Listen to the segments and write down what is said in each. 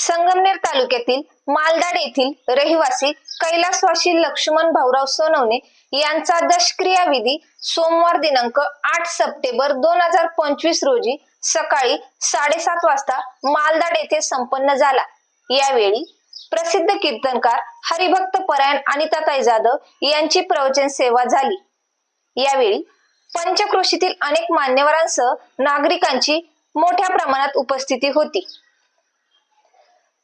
संगमनेर तालुक्यातील मालदाड येथील रहिवासी कैलासवासी लक्ष्मण भाऊराव सोनवणे यांचा दशक्रिया विधी सोमवार दिनांक आठ सप्टेंबर दोन हजार पंचवीस रोजी सकाळी साडेसात वाजता मालदाड येथे संपन्न झाला. यावेळी प्रसिद्ध कीर्तनकार हरिभक्त परायण अनिताताई जाधव यांची प्रवचन सेवा झाली. यावेळी पंचक्रोशीतील अनेक मान्यवरांसह नागरिकांची मोठ्या प्रमाणात उपस्थिती होती.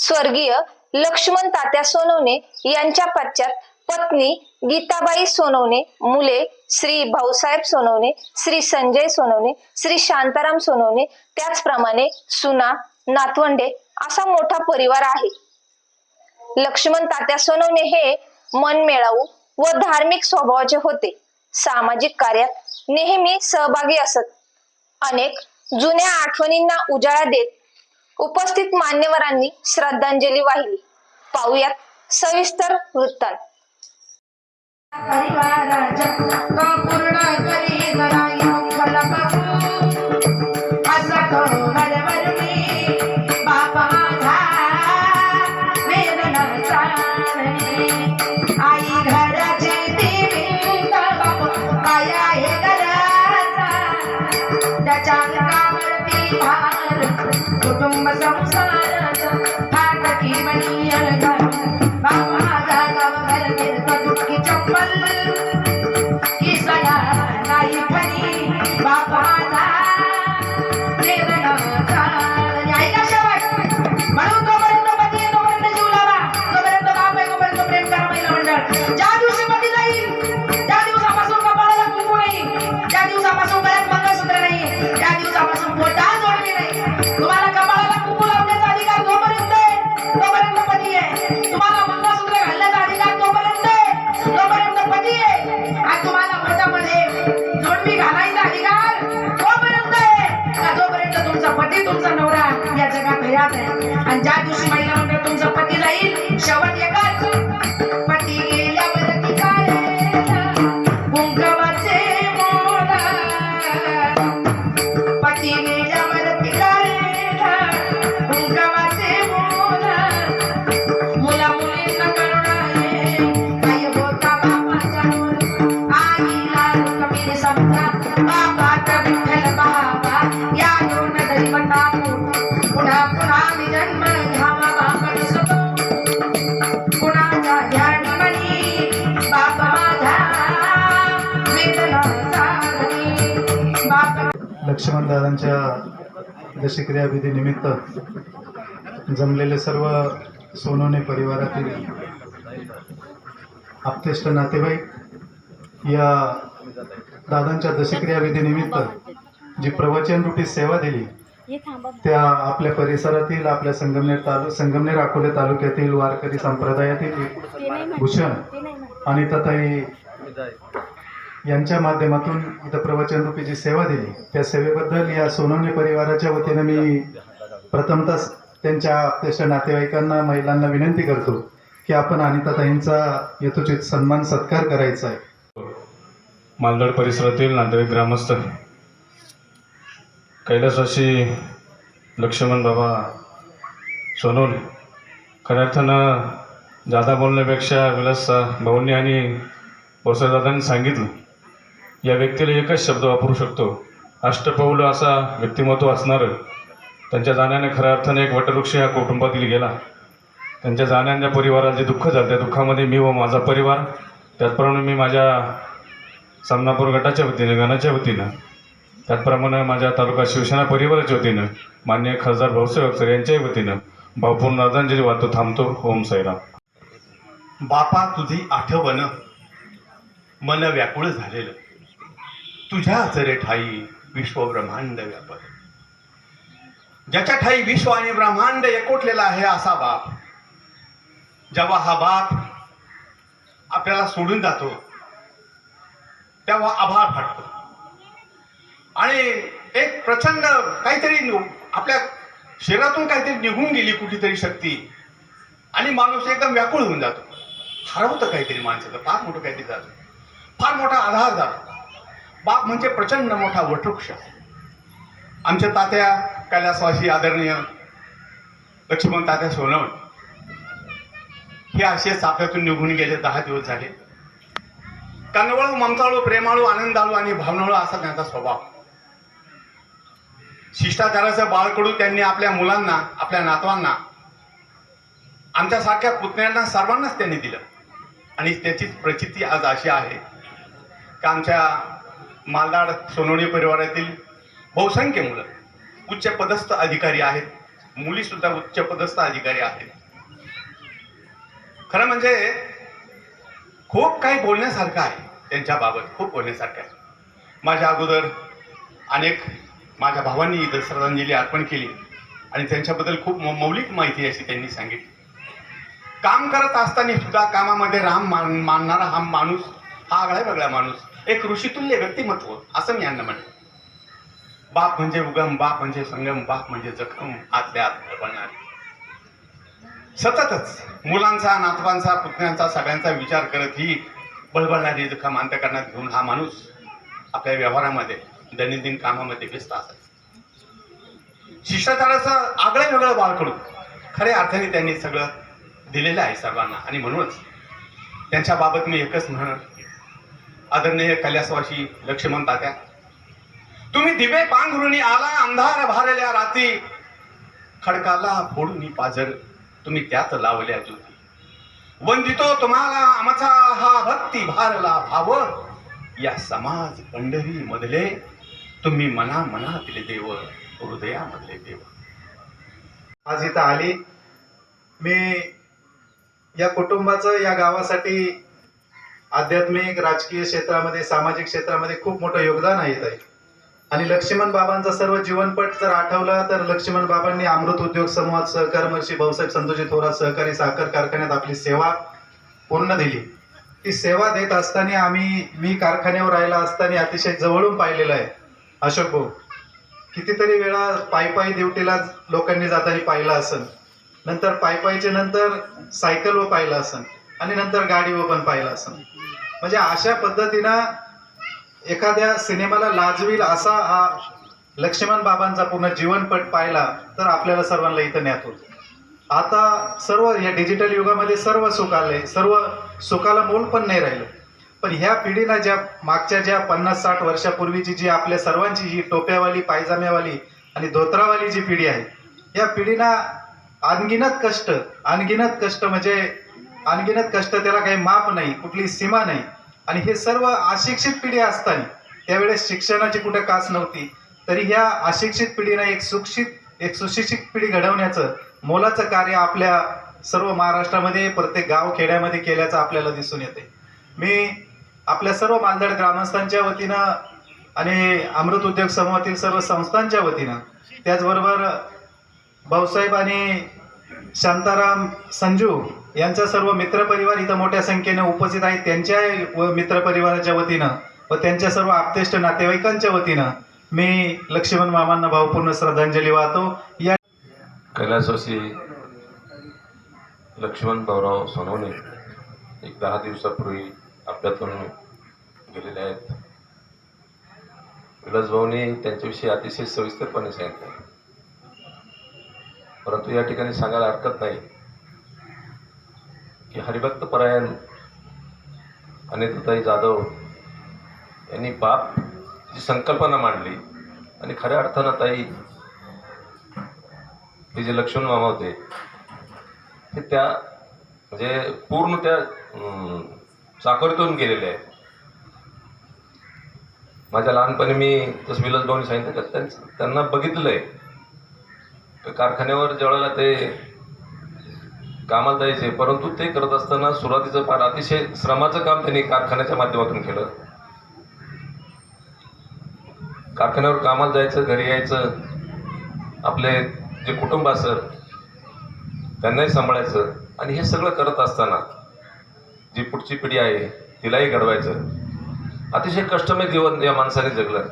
स्वर्गीय लक्ष्मण तात्या सोनवणे यांच्या पश्चात पत्नी गीताबाई सोनवणे मुले श्री भाऊसाहेब सोनवणे श्री संजय सोनवणे श्री शांताराम सोनवणे त्याचप्रमाणे सुना नातवंडे असा मोठा परिवार आहे. लक्ष्मण तात्या सोनवणे हे मनमिळावू व धार्मिक स्वभावाचे होते. सामाजिक कार्यात नेहमी सहभागी असत. अनेक जुन्या आठवणींना उजाळा देत उपस्थित मान्यवरांनी श्रद्धांजली वाहिली. पाहुयात सविस्तर वृत्तांत. परिवाराच्या का पूर्ण Mas eu não लक्ष्मण दादांच्या दशक्रिया विधी निमित्त जमलेले सर्व सोनवणे परिवारातील आप्तेष्ट नातेवाईक या दादांच्या दशक्रिया विधी निमित्त जी प्रवचन रूपी सेवा दिली त्या आपल्या परिसरातील आपल्या संगमनेर तालु संगमनेर अकोले तालुक्यातील वारकरी संप्रदायातील भूषण आणि तथाही यांच्या माध्यमातून इथं प्रवचन रूपी जी सेवा दिली त्या सेवेबद्दल या सोनवणे परिवाराच्या वतीनं मी प्रथमतः त्यांच्या आपल्या नातेवाईकांना महिलांना विनंती करतो की आपण अनिताताईंचा यथोचित सन्मान सत्कार करायचा आहे. मालदड परिसरातील नातेवाईक ग्रामस्थ कैलासवासी लक्ष्मण बाबा सोनवणे खऱ्या अर्थानं जादा बोलण्यापेक्षा विलास भाऊंनी आणि वसदादांनी सांगितलं या व्यक्तीला एकच शब्द वापरू शकतो. अष्टपौल असा व्यक्तिमत्व असणारं. त्यांच्या जाण्याने खऱ्या अर्थाने एक वटवृक्ष ह्या कुटुंबातील गेला. त्यांच्या जाण्याने परिवाराला जे दुःख झालं त्या दुःखामध्ये मी व माझा परिवार त्याचप्रमाणे मी माझ्या सामनापूर गटाच्या वतीनं गणाच्या वतीनं त्याचप्रमाणे माझ्या तालुका शिवसेना परिवाराच्या वतीनं मान्य खासदार भाऊसाहेब सर यांच्याही वतीनं भावपूर्ण आदरांजली वाहतो थांबतो. ओम साईराम. बापा तुझी आठवण मन व्याकुळ झालेलं. तुझ्या रे ठाई विश्व ब्रह्मांड व्यापक ज्याच्या ठाई विश्व आणि ब्रह्मांड एकवटलेला आहे असा बाप जेव्हा हा बाप आपल्याला सोडून जातो तेव्हा आभाळ फाटतो. आणि एक प्रचंड काहीतरी आपल्या शरीरातून काहीतरी निघून गेली कुठेतरी शक्ती आणि माणूस एकदम व्याकुळ होऊन जातो. हरवतं काहीतरी माणसाचं फार मोठं काहीतरी जातं. फार मोठा आधार झाला बाप म्हणजे प्रचंड मोठा वटवृक्ष. आमच्या तात्या कैलासवासी आदरणीय लक्ष्मण तात्या सोनवणे. हे असे चाफ्यातून निघून गेले दहा दिवस झाले. कनवळू ममताळू प्रेमाळू आनंदाळू आणि भावनाळू असा त्यांचा स्वभाव. शिष्टाचाराचं बाळकडू त्यांनी आपल्या मुलांना आपल्या नातवांना आमच्यासारख्या पुतण्यांना सर्वांनाच त्यांनी दिलं. आणि त्याचीच प्रचिती आज अशी आहे की आमच्या मालदाड सोनवणे परिवारातील बहुसंख्य मुलं उच्च पदस्थ अधिकारी आहेत. मुली सुद्धा उच्च पदस्थ अधिकारी आहेत. खरं म्हणजे खूप काही बोलण्यासारखं आहे त्यांच्याबाबत खूप बोलण्यासारखं आहे. माझ्या अगोदर अनेक माझ्या भावांनी इथं श्रद्धांजली अर्पण केली आणि त्यांच्याबद्दल खूप मौलिक माहिती अशी त्यांनी सांगितली. काम करत असताना सुद्धा कामामध्ये राम मान मानणारा हा माणूस हा आगळा वेगळा माणूस. एक ऋषितुल्य व्यक्तिमत्व असं मी यांना म्हटलं बाप म्हणजे उगम बाप म्हणजे संगम बाप म्हणजे जखम आतल्या आत बळबळणार सततच मुलांचा नातवांचा पुतण्यांचा सगळ्यांचा विचार करत ही बळबळणारी जखम अंतकरणात घेऊन हा माणूस आपल्या व्यवहारामध्ये दैनंदिन कामामध्ये व्यस्त असायचा शिष्टाचाराचं आगळं वेगळं बाळकडू खऱ्या अर्थाने त्यांनी सगळं दिलेलं आहे सर्वांना. आणि म्हणूनच त्यांच्या बाबत मी एकच म्हण आदरणीय कैलासवासी लक्ष्मण तात्या तुम्ही दिवे पांघरुणी आला अंधार भारल्या राती खडकाला फोडून पाजर तुम्ही त्यात लावल्या ज्योती. वंदितो तुम्हाला आमचा हा भक्ती भारला भाव. या समाज पंढरी मधले तुम्ही मना मनातले देव हृदयामधले देव. आज इथं आली. मी या कुटुंबाचं या गावासाठी आध्यात्मिक राजकीय क्षेत्रामध्ये सामाजिक क्षेत्रामध्ये खूप मोठं योगदान आहे ताई आणि लक्ष्मण बाबांचा सर्व जीवनपट जर आठवला तर लक्ष्मण बाबांनी अमृत उद्योग समूहात सहकार महर्षी भाऊसाहेब संतोषी थोरात सहकारी साखर कारखान्यात आपली सेवा पूर्ण दिली. ती सेवा देत असताना आम्ही मी कारखान्यावर राहिला असताना अतिशय जवळून पाहिलेलं आहे. अशोक भाऊ कितीतरी वेळा पायपाई दिवटीला लोकांनी जाताना पाहिलं असन. नंतर पायपायचे नंतर सायकलवर पाहिलं असन. आणि नंतर गाडीवर पण पाहिलं असं. म्हणजे अशा पद्धतीनं एखाद्या सिनेमाला लाजवील असा हा लक्ष्मण बाबांचा पूर्ण जीवनपट पाहिला तर आपल्याला सर्वांना इथं न्यात होतो. आता सर्व या डिजिटल युगामध्ये सर्व सुख आले सर्व सुखाला मोल पण नाही राहिलं. पण ह्या पिढीला ज्या मागच्या ज्या पन्नास साठ वर्षापूर्वीची जी आपल्या सर्वांची जी टोप्यावाली पायजाम्यावाली आणि धोत्रावाली जी पिढी आहे या पिढीला अनगिनत कष्ट अनगिनत कष्ट म्हणजे अनगिनत कष्ट त्याला काही माप नाही कुठली सीमा नाही. आणि हे सर्व अशिक्षित पिढी असताना त्यावेळेस शिक्षणाची कुठे कास नव्हती. तरी ह्या अशिक्षित पिढीनं एक सुशिक्षित एक सुशिक्षित पिढी घडवण्याचं मोलाचं कार्य आपल्या सर्व महाराष्ट्रामध्ये प्रत्येक गाव खेड्यामध्ये केल्याचं आपल्याला दिसून येते. मी आपल्या सर्व मालदड ग्रामस्थांच्या वतीनं आणि अमृत उद्योग समूहातील सर्व संस्थांच्या वतीनं त्याचबरोबर भाऊसाहेब आणि शांताराम संजू यांचा सर्व मित्रपरिवार इथं मोठ्या संख्येने उपस्थित आहेत. त्यांच्या व मित्रपरिवाराच्या वतीनं व त्यांच्या सर्व आपतेष्ट नातेवाईकांच्या वतीनं मी लक्ष्मण मामांना भावपूर्ण श्रद्धांजली वाहतो. या कैलासवासी लक्ष्मण भाऊराव सोनवणे एक दहा दिवसापूर्वी आपल्यातून गेलेले आहेत. विलासभाऊने त्यांच्याविषयी अतिशय सविस्तरपणे सांगितलं. परंतु या ठिकाणी सांगायला हरकत नाही. की हरिभक्त परायण अनिताताई जाधव यांनी बाप जी संकल्पना मांडली आणि खऱ्या अर्थानं ताई हे जे लक्ष्मण मामा होते ते त्या म्हणजे पूर्ण त्या चाकरीतून गेलेले आहेत. माझ्या लहानपणी मी तसं विलास भाऊनी सांगितलं का त्यांना बघितलं आहे कारखान्यावर ज्यावेळेला ते कामाला जायचे परंतु ते करत असताना सुरुवातीचं फार अतिशय श्रमाचं काम त्यांनी कारखान्याच्या माध्यमातून केलं. कारखान्यावर कामाला जायचं घरी यायचं आपले जे कुटुंब असं त्यांनाही सांभाळायचं आणि हे सगळं करत असताना जी पुढची पिढी आहे तिलाही घडवायचं. अतिशय कष्टमय जीवन या माणसाने जगलं.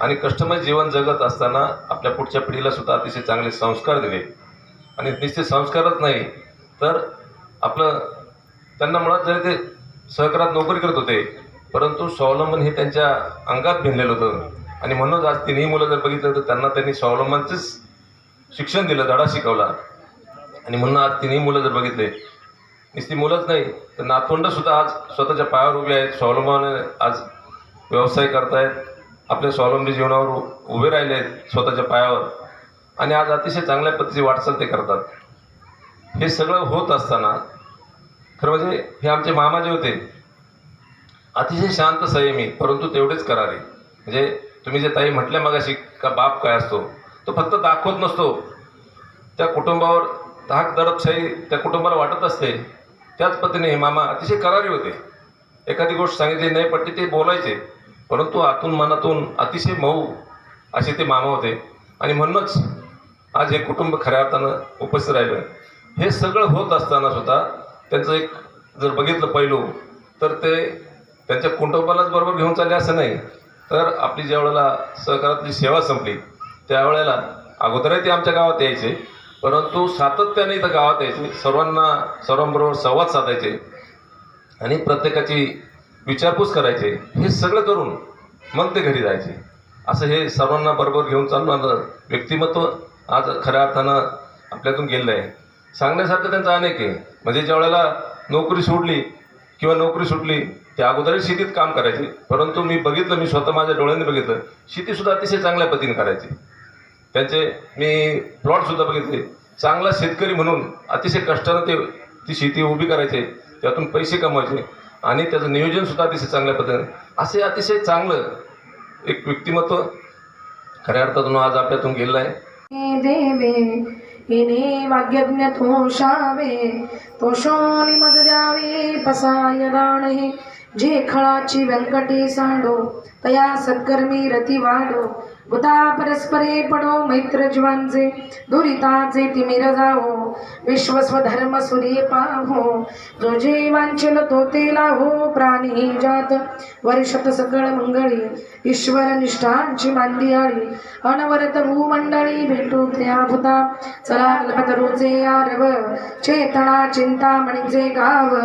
आणि कष्टमय जीवन जगत असताना आपल्या पुढच्या पिढीला सुद्धा अतिशय चांगले संस्कार दिले. आणि नुसते संस्कारच नाही तर आपलं त्यांना मुळात जरी ते सहकारात नोकरी करत होते परंतु स्वावलंबन हे त्यांच्या अंगात भिनलेलं होतं. आणि म्हणूनच आज तिन्ही मुलं जर बघितलं तर त्यांना त्यांनी स्वावलंबनचंच शिक्षण दिलं धडा शिकवला. आणि म्हणून आज तिन्ही मुलं जर बघितले नुसती मुलंच नाही तर नातवंड सुद्धा आज स्वतःच्या पायावर उभी आहेत स्वावलंबन आज व्यवसाय करतायत. आपल्या स्वावलंबी जीवनावर उभे राहिले आहेत स्वतःच्या पायावर. आणि आज अतिशय चांगल्या पद्धतीची वाटचाल ते करतात. हे सगळं होत असताना खरं म्हणजे हे आमचे मामा जे होते अतिशय शांत संयमी परंतु तेवढेच करारे. म्हणजे तुम्ही जे ताई म्हटल्या मगाशी का बाप काय असतो तो फक्त दाखवत नसतो. त्या कुटुंबावर धाक दडपशाही त्या कुटुंबाला वाटत असते. त्याच पद्धतीने हे मामा अतिशय करारी होते. एखादी गोष्ट सांगितली नाही पटली ते बोलायचे. परंतु आतून मनातून अतिशय मऊ असे ते मामा होते. आणि म्हणूनच आज हे कुटुंब खऱ्या अर्थानं उपस्थित राहिलं. हे सगळं होत असताना सुद्धा त्यांचं एक जर बघितलं पैलू तर ते त्यांच्या कुटुंबालाच बरोबर घेऊन चालले असं नाही. तर आपली ज्या वेळेला सहकारातली सेवा संपली त्यावेळेला अगोदरही ते आमच्या गावात यायचे. परंतु सातत्याने इथं गावात यायचे. सर्वांना सर्वांबरोबर संवाद साधायचे. आणि प्रत्येकाची विचारपूस करायचे. हे सगळं करून मग ते घरी जायचे. असं हे सर्वांना बरोबर घेऊन चालणारं व्यक्तिमत्व आज खऱ्या अर्थानं आपल्यातून गेलं आहे. सांगण्यासारखं त्यांचं अनेक आहे. म्हणजे ज्या वेळेला नोकरी सोडली किंवा नोकरी सुटली त्या अगोदरही शेतीत काम करायचे. परंतु मी बघितलं मी स्वतः माझ्या डोळ्यांनी बघितलं शेतीसुद्धा अतिशय चांगल्या पद्धतीने करायची. त्यांचे मी प्लॉटसुद्धा बघितले. चांगला शेतकरी म्हणून अतिशय कष्टानं ते ती शेती उभी करायचे. त्यातून पैसे कमवायचे. आणि त्याचं नियोजनसुद्धा अतिशय चांगल्या पद्धतीने. असे अतिशय चांगलं एक व्यक्तिमत्व खऱ्या अर्थातून आज आपल्यातून गेलेलं आहे. देवे हिने वाग्यज्ञ तोषावे तोषोनी मज द्यावे पसाय दाणे जे खळाची व्यंकटी सांडो तया सत्कर्मी रती वाढो गुता परस्परे पडो मैत्र जीवांचे दुरिताचे तिमिर जाओ विश्वस्व धर्म सूर्य पाहो. जो जे वांचल तो ते लाहो प्राणी जात वर्षत सकळ मंगळी ईश्वर निष्ठांची मांदियाळी अनवरत भूमंडळी भेटू त्या भूता चला कल्पतरूचे आरव चेतना चिंता म्हणजे गाव.